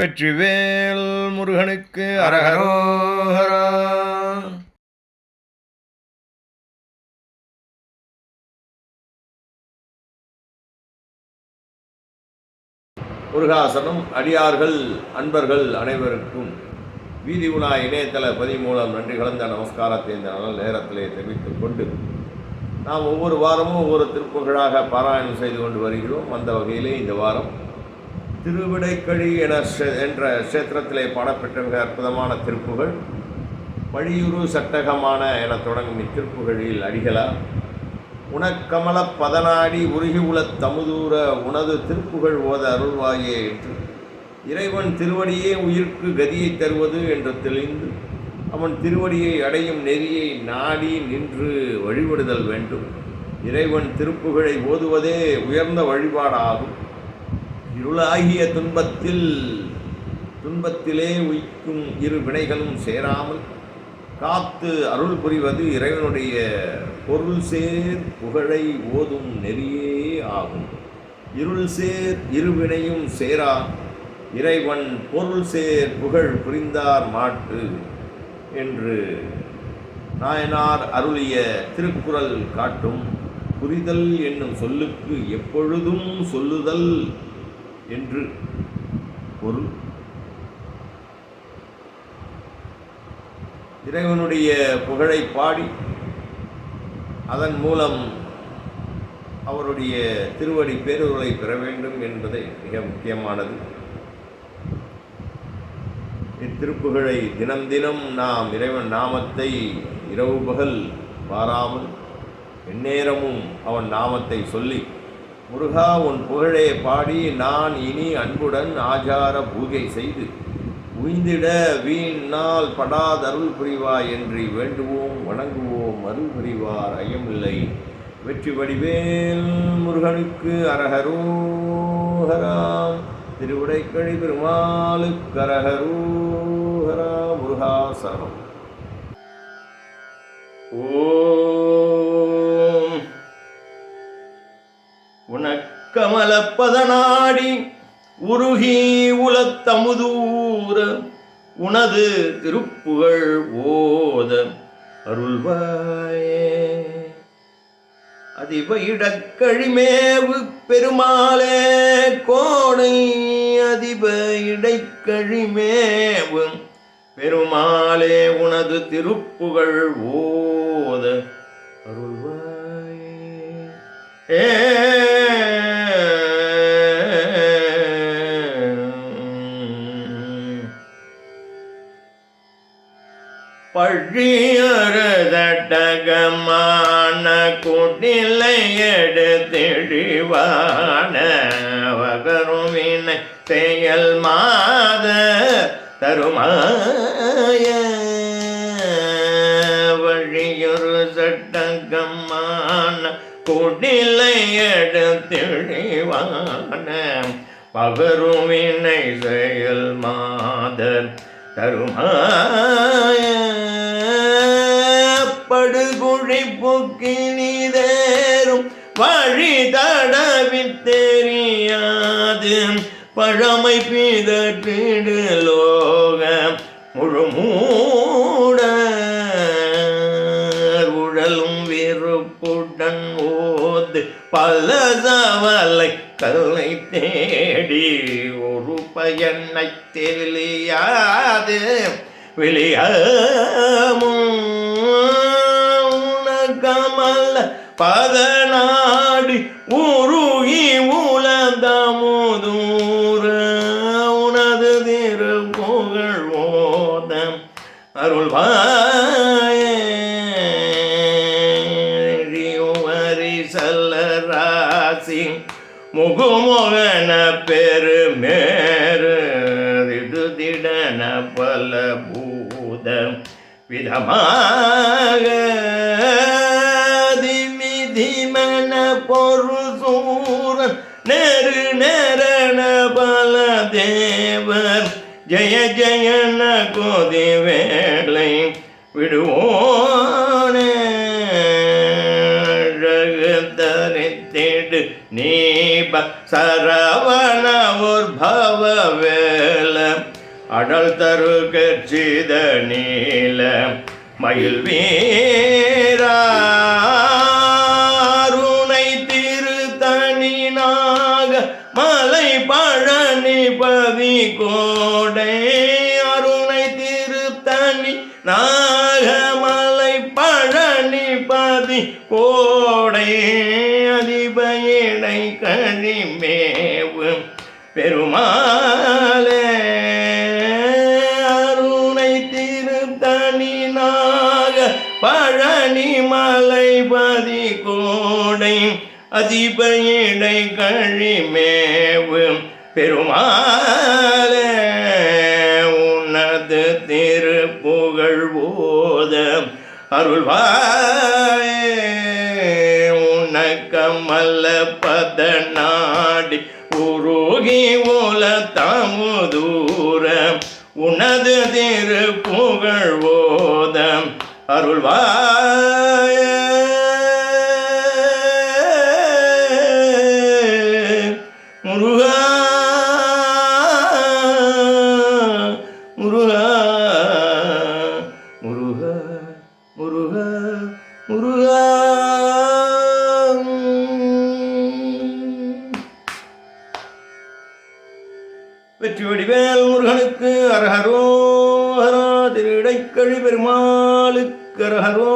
வெற்றிவேல் முருகனுக்கு அரகரோஹரா முருகாசனம் அடியார்கள் அன்பர்கள் அனைவருக்கும் வீதி உலா இணையதள பதி மூலம் நன்றி கலந்த நமஸ்காரத்தை இந்த நல்ல நேரத்திலே தெரிவித்துக் கொண்டு நாம் ஒவ்வொரு வாரமும் ஒவ்வொரு திருப்புகழாக பாராயணம் செய்து கொண்டு வருகிறோம். அந்த வகையிலே இந்த வாரம் திருவிடைக்கழி என என்ற க்ஷேத்திரத்திலே பாடப்பெற்ற மிக அற்புதமான திருப்புகள். வழியுறு சட்டகமான என தொடங்கும் இத்திருப்புகளில் அடிகளார். உனக்கமல பதனாடி உருகி தமுதூர உனது திருப்புகழ் ஓத அருள்வாயே என்று. இறைவன் திருவடியே உயிர்க்கு கதியை தருவது என்று தெளிந்து அவன் திருவடியை அடையும் நெறியை நாடி நின்று வழிபடுதல் வேண்டும். இறைவன் திருப்புகழை ஓதுவதே உயர்ந்த வழிபாடாகும். இருளாகிய துன்பத்தில் துன்பத்திலே உய்க்கும் இரு வினைகளும் சேராமல் காத்து அருள் புரிவது இறைவனுடைய பொருள் சேர் புகழை ஓதும் நெறியே ஆகும். இருள் சேர் இருவினையும் சேரா இறைவன் பொருள் சேர் புகழ் புரிந்தார் மாட்டு என்று நாயனார் அருளிய திருக்குறள் காட்டும் புரிதல் என்னும் சொல்லுக்கு எப்பொழுதும் சொல்லுதல் என்று பொருள். இறைவனுடைய புகழை பாடி அதன் மூலம் அவருடைய திருவடி பேருகளை பெற வேண்டும் என்பதை மிக முக்கியமானது. இத்திருப்புகழை தினம் தினம் நாம் இறைவன் நாமத்தை இரவு பகல் பாராமல் எந்நேரமும் அவன் நாமத்தை சொல்லி முருகா உன் புகழே பாடி நான் இனி அன்புடன் ஆச்சார பூஜை செய்து உய்ந்திட வீண் நாள் படாதருள் புரிவாய் என்று வேண்டுவோம் வணங்குவோம் அருள் புரிவார் ஐயமில்லை. வெற்றி வடிவேல் முருகனுக்கு அரகரோஹராம் திருவுடைக்கழி பெருமாளுக்கு அரகரோஹரா முருகாசனம் ஓ கமலப்பதனாடி உருகி உலத்தமுதூர உனது திருப்புகழ் ஓத அருள்வாயே. அதிப பெருமாளே கோடை அதிப இடைக்கழிமேவு பெருமாளே உனது திருப்புகழ் ஓத அருள்வாயே. ஏ பழியறதட்டகமான குடிலை எடுத்திழிவான வகருவினை செயல் மாத தருமாய. வழியொரு சட்டகமான குடிலை எடுத்திழிவான பகருவினை செயல் மாத தருமாய. வழி தடவித் தெரியாது பழமை பிதற்றிடு லோக முழுமூட உழலும் விருப்புடன் ஓது பல சவலை கல்லை தேடி ஒரு பயனை தெரியாது வெளியமும் கமல் பதனா உருகி உலந்தமுதூர உனது திரு புகழ் ஓதம் அருள்வாரி சல்ல ராசி முகுமோகன பெருமேறு திடன பல பூதம் விதமாக பொருள் சூரன் நேரு நெரண பல தேவர் ஜெய ஜெயன கோதி வேளை விடுவோனே. தரித்திடு நீப சரவண உற்பவ வேல அடல் தரு கட்சித நீல மயில் வீரா. பதி கோடை அருணை திருத்தணி நாகமலை பழனி பதி கோடை அதிபயனை கழிமேவு பெருமாளே. அருணை திருத்தணி நாக பழனி மலை பதி கோடை அதிபயனை கழிமேவு பெருமாளே உனது திருப்புகழ் போத அருள்வாயே. உனக்கமல்ல பத நாடி உருகி ஓல தமுதூர உனது திருப்புகழ் போத அருள்வாயே. முருகா வெற்றி வடிவேல் முருகனுக்கு அரஹரோ ஹரா திருடைக்கழி பெருமாளுக்கு அரஹரோ